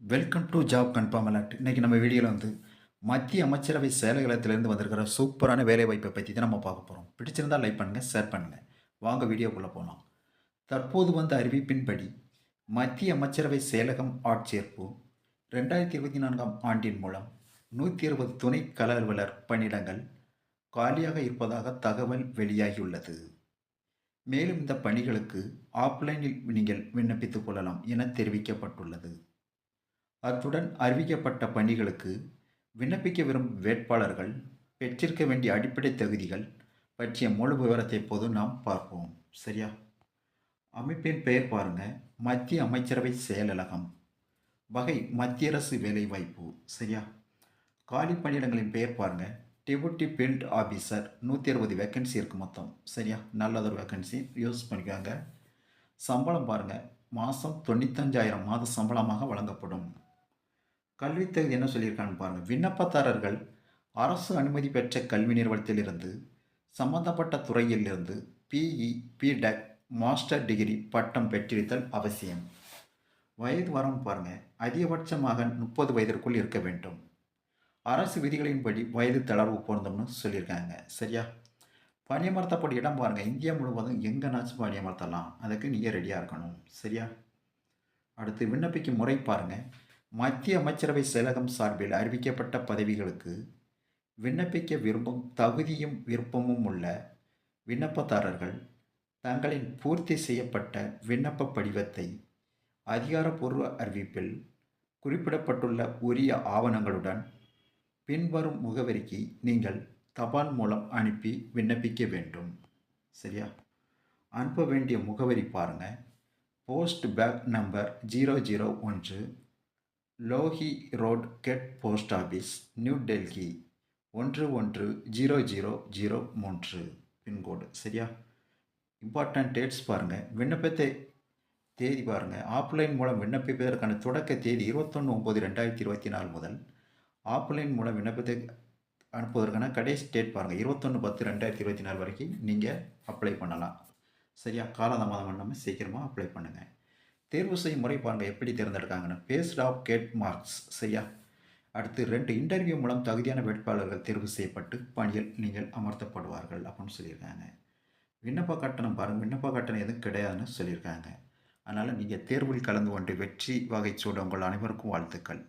Welcome to job confirm alert இன்றைக்கி நம்ம வீடியோவில் வந்து மத்திய அமைச்சரவை செயலகத்திலேருந்து வந்திருக்கிற சூப்பரான வேலைவாய்ப்பை பற்றி தான் நம்ம பார்க்க போகிறோம் பிடிச்சிருந்தால் லைக் பண்ணுங்கள் ஷேர் பண்ணுங்கள் வாங்க வீடியோக்குள்ளே போகலாம் தற்போது வந்த அறிவிப்பின்படி மத்திய அமைச்சரவை செயலகம் ஆட்சேர்ப்பு ரெண்டாயிரத்தி இருபத்தி நான்காம் ஆண்டின் மூலம் நூற்றி இருபது துணை கள அலுவலர் பணியிடங்கள் காலியாக இருப்பதாக தகவல் வெளியாகியுள்ளது. மேலும் இந்த பணிகளுக்கு ஆஃப்லைனில் நீங்கள் விண்ணப்பித்துக் கொள்ளலாம் என தெரிவிக்கப்பட்டுள்ளது. அத்துடன் அறிவிக்கப்பட்ட பணிகளுக்கு விண்ணப்பிக்க விரும்பும் வேட்பாளர்கள் பெற்றிருக்க வேண்டிய அடிப்படை தகுதிகள் பற்றிய முழு விவரத்தை இப்போது நாம் பார்ப்போம். சரியா? அமைப்பின் பெயர் பாருங்க. மத்திய அமைச்சரவை செயலகம். வகை மத்திய அரசு வேலைவாய்ப்பு. சரியா? காலி பணியிடங்களின் பெயர் பாருங்க. டெபுட்டி பில்ட் ஆஃபீஸர் நூற்றி அறுபது வேக்கன்சி இருக்குது மொத்தம். சரியா? நல்லதொரு வேக்கன்சி யூஸ் பண்ணிக்கோங்க. சம்பளம் பாருங்கள் மாதம் தொண்ணூத்தஞ்சாயிரம் மாத சம்பளமாக வழங்கப்படும். கல்வித்தகுதி என்ன சொல்லியிருக்கான்னு பாருங்கள் விண்ணப்பதாரர்கள் அரசு அனுமதி பெற்ற கல்வி நிறுவனத்திலிருந்து சம்பந்தப்பட்ட துறையிலிருந்து பிஇ பிடெக் மாஸ்டர் டிகிரி பட்டம் பெற்றிருத்தல் அவசியம். வயது வரம் பாருங்கள் அதிகபட்சமாக முப்பது வயதிற்குள் இருக்க வேண்டும். அரசு விதிகளின்படி வயது தளர்வு பொருந்தும்னு சொல்லியிருக்காங்க. சரியா? பணியமர்த்தப்பட்ட இடம் பாருங்கள் இந்தியா முழுவதும் எங்கேனாச்சும் பணியமர்த்தலாம். அதுக்கு நீங்கள் ரெடியாக இருக்கணும். சரியா? அடுத்து விண்ணப்பிக்கும் முறை பாருங்கள் மத்திய அமைச்சரவை செயலகம் சார்பில் அறிவிக்கப்பட்ட பதவிகளுக்கு விண்ணப்பிக்க விரும்பும் தகுதியும் விருப்பமும் உள்ள விண்ணப்பதாரர்கள் தங்களின் பூர்த்தி செய்யப்பட்ட விண்ணப்ப படிவத்தை அதிகாரப்பூர்வ அறிவிப்பில் குறிப்பிடப்பட்டுள்ள உரிய ஆவணங்களுடன் பின்வரும் முகவரிக்கு நீங்கள் தபால் மூலம் அனுப்பி விண்ணப்பிக்க வேண்டும். சரியா? அனுப்ப வேண்டிய முகவரி பாருங்கள் post bag number zero zero ஒன்று Lodhi road head post office new Delhi ஒன்று ஒன்று ஜீரோ ஜீரோ ஜீரோ மூன்று. பின்கோடு. சரியா? இம்பார்ட்டன்ட் டேட்ஸ் பாருங்கள் விண்ணப்பத்தை தேதி பாருங்கள் ஆஃப்லைன் மூலம் விண்ணப்பிப்பதற்கான தொடக்க தேதி இருபத்தொன்று ஒம்பது ரெண்டாயிரத்தி இருபத்தி நாலு முதல் ஆஃப்லைன் மூலம் விண்ணப்பத்தை அனுப்புவதற்கான கடைசி டேட் பாருங்கள் இருபத்தொன்று பத்து ரெண்டாயிரத்தி இருபத்தி நாலு வரைக்கும் நீங்கள் அப்ளை பண்ணலாம். சரியா? காலதாமதம் பண்ணாமல் சீக்கிரமாக அப்ளை பண்ணுங்கள் தேர்வு செய்யும் முறை பாருங்கள் எப்படி தேர்ந்தெடுக்காங்கன்னு. பேஸ்ட் ஆஃப் கேட் மார்க்ஸ் சரியா? அடுத்து ரெண்டு இன்டர்வியூ மூலம் தகுதியான வேட்பாளர்கள் தேர்வு செய்யப்பட்டு பணியில் நீங்கள் அமர்த்தப்படுவார்கள் அப்படின்னு சொல்லியிருக்காங்க. விண்ணப்ப கட்டணம் பாருங்கள் விண்ணப்ப கட்டணம் எதுவும் கிடையாதுன்னு சொல்லியிருக்காங்க. அதனால் நீங்கள் தேர்வில் கலந்து கொண்டு வெற்றி வகை சூட உங்கள் அனைவருக்கும் வாழ்த்துக்கள்.